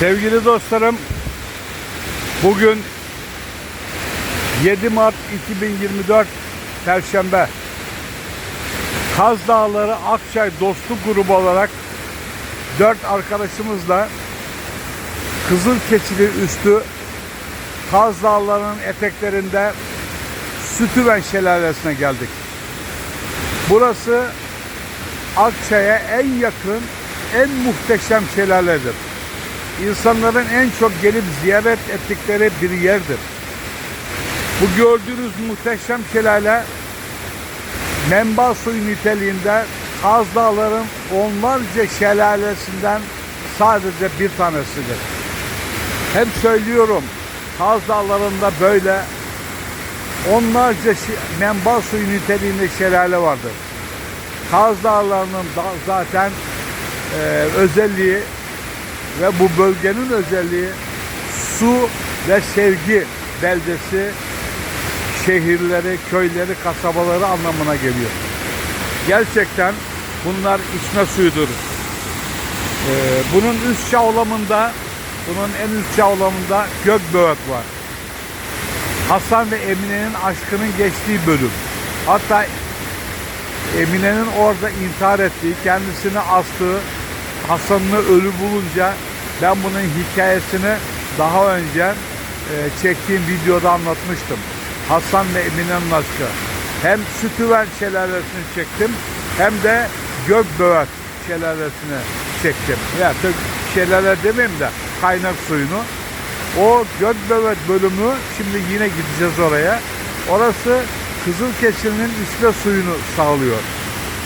Sevgili dostlarım, bugün 7 Mart 2024 Perşembe. Kaz Dağları Akçay Dostluk Grubu olarak 4 arkadaşımızla Kızıl Keçili üstü Kaz Dağları'nın eteklerinde Sütüven Şelalesi'ne geldik. Burası Akçay'a en yakın, en muhteşem şelaledir. İnsanların en çok gelip ziyaret ettikleri bir yerdir. Bu gördüğünüz muhteşem şelale menba suyu niteliğinde Kaz Dağları'nın onlarca şelalesinden sadece bir tanesidir. Hep söylüyorum Kaz Dağları'nda böyle onlarca menba suyu niteliğinde şelale vardır. Kaz Dağları'nın da zaten e, özelliği ve bu bölgenin özelliği su ve sevgi beldesi, şehirleri, köyleri, kasabaları anlamına geliyor. Gerçekten bunlar içme suyudur. Ee, bunun üst çağlamında, bunun en üst çağlamında Gökböğet var. Hasan ve Emine'nin aşkının geçtiği bölüm. Hatta Emine'nin orada intihar ettiği, kendisini astığı, Hasan'ını ölü bulunca ben bunun hikayesini daha önce e, çektiğim videoda anlatmıştım. Hasan ve Emine'nin aşkı. Hem Sütüven şelalesini çektim hem de Gökböğet şelalesini çektim. Ya yani şelale demeyeyim de kaynak suyunu. O Gökböğet bölümü şimdi yine gideceğiz oraya. Orası Kızılkeçili'nin içme suyunu sağlıyor.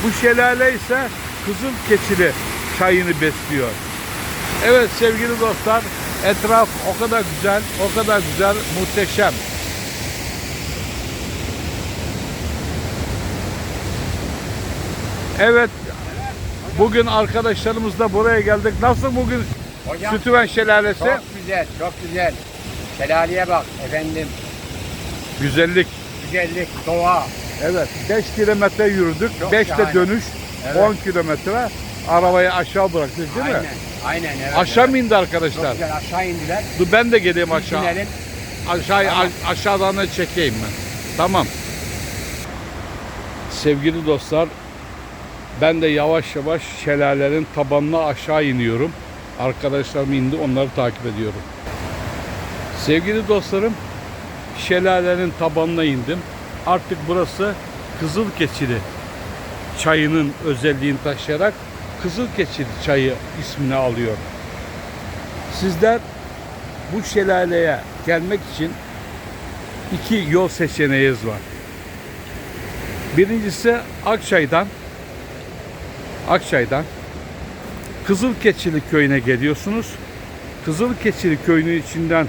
Bu şelale ise Kızılkeçili çayını besliyor. Evet sevgili dostlar etraf o kadar güzel, o kadar güzel, muhteşem. Evet bugün arkadaşlarımızla buraya geldik. Nasıl bugün Hocam, Sütüven Şelalesi? Çok güzel, çok güzel. Şelaleye bak efendim. Güzellik. Güzellik, doğa. Evet 5 kilometre yürüdük. Çok 5 de dönüş. Evet. 10 kilometre. Arabayı aşağı bıraktık değil aynen, mi? aynen evet. Aşağı evet. mı indi Çok arkadaşlar? güzel aşağı indiler. Dur ben de geleyim aşağı. İnelim. Aşağı Tamam. aşağıdan da çekeyim ben. Tamam. Sevgili dostlar, ben de yavaş yavaş şelalenin tabanına aşağı iniyorum. Arkadaşlarım indi, onları takip ediyorum. Sevgili dostlarım, şelalenin tabanına indim. Artık burası Kızılkeçili çayının özelliğini taşıyarak Kızılkeçili çayı ismini alıyor. Sizler bu şelaleye gelmek için iki yol seçeneğiniz var. Birincisi Akçay'dan Akçay'dan Kızılkeçili köyüne geliyorsunuz. Kızılkeçili köyünün içinden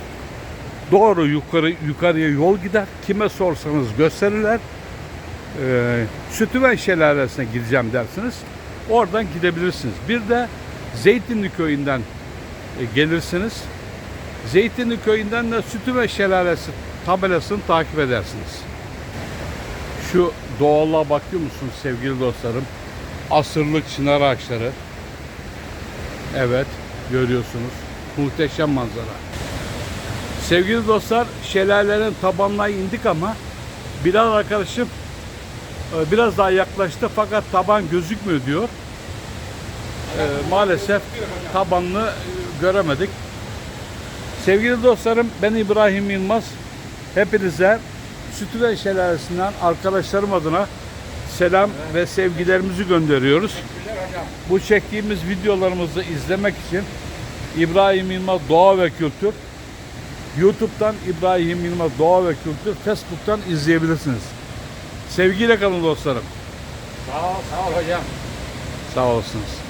doğru yukarı yukarıya yol gider. Kime sorsanız gösterirler. Ee, Sütüven Şelalesi'ne gideceğim dersiniz. Oradan gidebilirsiniz. Bir de Zeytinli köyünden e, gelirsiniz. Zeytinli köyünden de Sütüven Şelalesi tabelasını takip edersiniz. Şu doğallığa bakıyor musunuz sevgili dostlarım? Asırlık çınar ağaçları. Evet, görüyorsunuz. Muhteşem manzara. Sevgili dostlar, şelalenin tabanına indik ama Bilal arkadaşım biraz daha yaklaştı fakat taban gözükmüyor diyor. E, maalesef tabanını göremedik. Sevgili dostlarım ben İbrahim Yılmaz. Hepinize Sütüven Şelalesi'nden arkadaşlarım adına selam ve sevgilerimizi gönderiyoruz. Bu çektiğimiz videolarımızı izlemek için İbrahim Yılmaz Doğa ve Kültür YouTube'dan İbrahim Yılmaz Doğa ve Kültür Facebook'tan izleyebilirsiniz. Sevgiyle kalın dostlarım. Sağ ol, sağ ol hocam. Sağ olasınız.